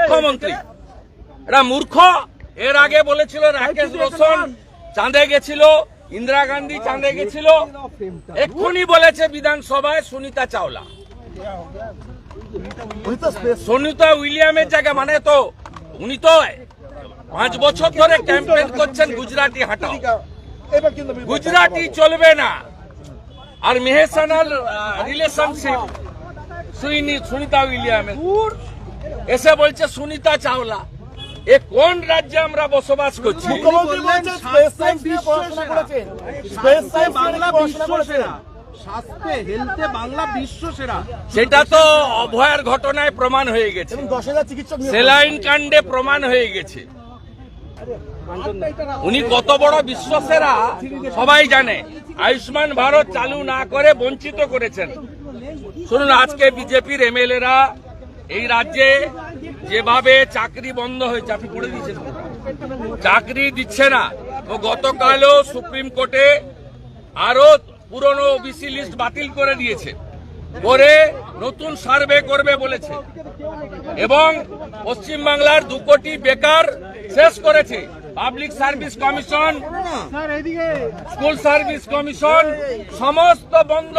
মুখ্যমন্ত্রী। এরা মূর্খ। এর আগে বলেছিল রাকেশ রোশন, চাঁদে গেছিল, ইন্দিরা গান্ধী চাঁদে গেছিল। এক্ষুনি বলেছে বিধানসভায় সুনিতা চাওলা। সুনিতা উইলিয়ামের জায়গা মানে তো উনি তো পাঁচ বছর ধরে ক্যাম্পেইন করছেন গুজরাটি হাটাও। গুজরাটি চলবে না। আর মেহেসানাল রিলেশনশিপ সুনিতা উইলিয়ামের। এসে বলছে সুনিতা চাওলা এ কোন রাজ্যে আমরা বসবাস করছি? বিশ্ব সেরা। বিশ্ব সেরা। সেটা তো অভয়ের ঘটনায় প্রমাণ হয়ে গেছে। সেলাইন কাণ্ডে প্রমাণ হয়ে গেছে। উনি কত বড় বিশ্বসেরা সবাই জানে। আয়ুষ্মান ভারত চালু না করে বঞ্চিত করেছেন। শুনুন আজকে বিজেপির এমএলএরা এই রাজ্যে যেভাবে চাকরি বন্ধ হয়েছে আপনি পড়ে দিচ্ছেন চাকরি দিচ্ছে না। ও গতকালও সুপ্রিম কোর্টে আরও পুরনো ওবিসি লিস্ট বাতিল করে দিয়েছে। করে নতুন সার্ভে করবে বলেছে। এবং পশ্চিমবাংলার দু কোটি বেকার শেষ করেছে। Public service commission school service commission সমস্ত বন্ধ।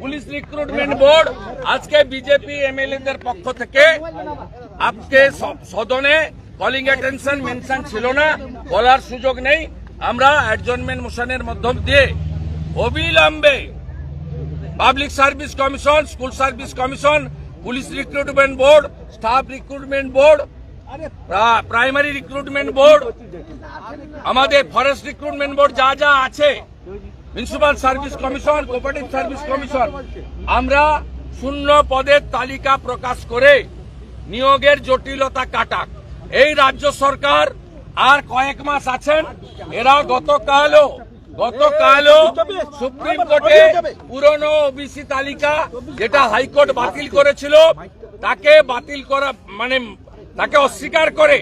পুলিশ রিক্রুটমেন্ট বোর্ড আজকে বিজেপি এমএলএদের পক্ষ থেকে আজকে সদনে কলিং অ্যাটেনশন মেনশন ছিল না, বলার সুযোগ নেই। আমরা অ্যাডজনমেন্ট মোশনের মাধ্যম দিয়ে অবিলম্বে public service commission school service commission police recruitment board staff recruitment board primary recruitment board আমাদের ফরেস্ট রিক্রুটমেন্ট বোর্ড যা যা আছে municipal service commission cooperative service commission আমরা শূন্য পদের তালিকা প্রকাশ করে নিয়োগের জটিলতা কাটাক। এই রাজ্য সরকার আর কয়েক মাস আছেন এরা গতকালও গতকালও সুপ্রিম কোর্টে পুরনো ওবিসি তালিকা যেটা হাইকোর্ট বাতিল করেছিল, তাকে বাতিল করা মানে তাকে অস্বীকার করে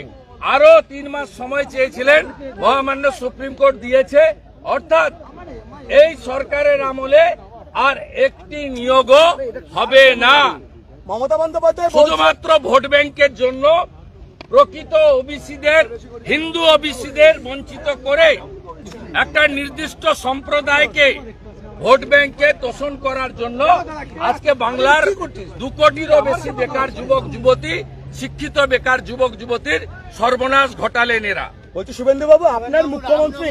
আরও তিন মাস সময় চেয়েছিলেন, মহামান্য সুপ্রিম কোর্ট দিয়েছে। অর্থাৎ এই সরকারের আমলে আর একটি নিয়োগও হবে না। মমতা বন্দ্যোপাধ্যায় শুধুমাত্র ভোট ব্যাংকের জন্য প্রকৃত ওবিসিদের হিন্দু ওবিসিদের বঞ্চিত করে একটা নির্দিষ্ট সম্প্রদায়কে ভোট ব্যাংকে তোষণ করার জন্য আজকে বাংলার দু কোটিরও বেশি বেকার যুবক যুবতী শিক্ষিত বেকার যুবক যুবতীর সর্বনাশ ঘটালেন এরা। বলছি শুভেন্দু বাবু আপনার মুখ্যমন্ত্রী